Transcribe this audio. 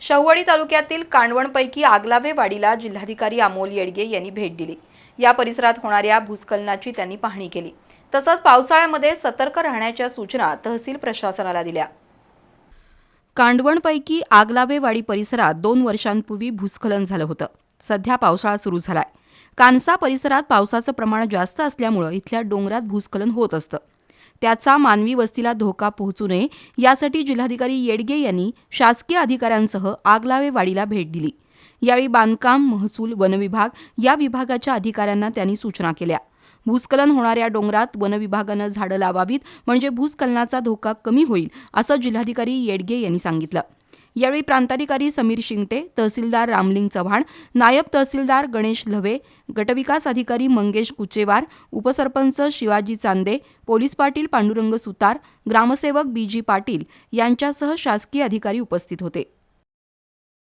शहवडी तालुक्यातील कांडवणपैकी आगलावे वाडीला जिल्हाधिकारी अमोल येडगे यांनी भेट दिली. या परिसरात होणाऱ्या भूस्खलनाची त्यांनी पाहणी केली. तसंच पावसाळ्यामध्ये सतर्क राहण्याच्या सूचना तहसील प्रशासनाला दिल्या. कांडवणपैकी आगलावेवाडी परिसरात दोन वर्षांपूर्वी भूस्खलन झालं होतं. सध्या पावसाळा सुरू झालाय. कानसा परिसरात पावसाचं प्रमाण जास्त असल्यामुळं इथल्या डोंगरात भूस्खलन होत असतं. त्याचा मानवी वस्तीला धोका पोहोचू नये यासाठी जिल्हाधिकारी येडगे यांनी शासकीय अधिकाऱ्यांसह आगलावे वाडीला भेट दिली. यावेळी बांधकाम महसूल वनविभाग या विभागाच्या अधिकाऱ्यांना त्यांनी सूचना केल्या. भूस्खलन होणाऱ्या डोंगरात वनविभागानं झाडं लावावीत म्हणजे भूस्खलनाचा धोका कमी होईल असं जिल्हाधिकारी येडगे यांनी सांगितलं. यावेळी प्रांताधिकारी समीर शिंगटे तहसीलदार रामलिंग चव्हाण नायब तहसीलदार गणेश लव्हे गटविकास अधिकारी मंगेश कुचेवार उपसरपंच शिवाजी चांदे पोलीस पाटील पांडुरंग सुतार ग्रामसेवक बी जी पाटील यांच्यासह शासकीय अधिकारी उपस्थित होते.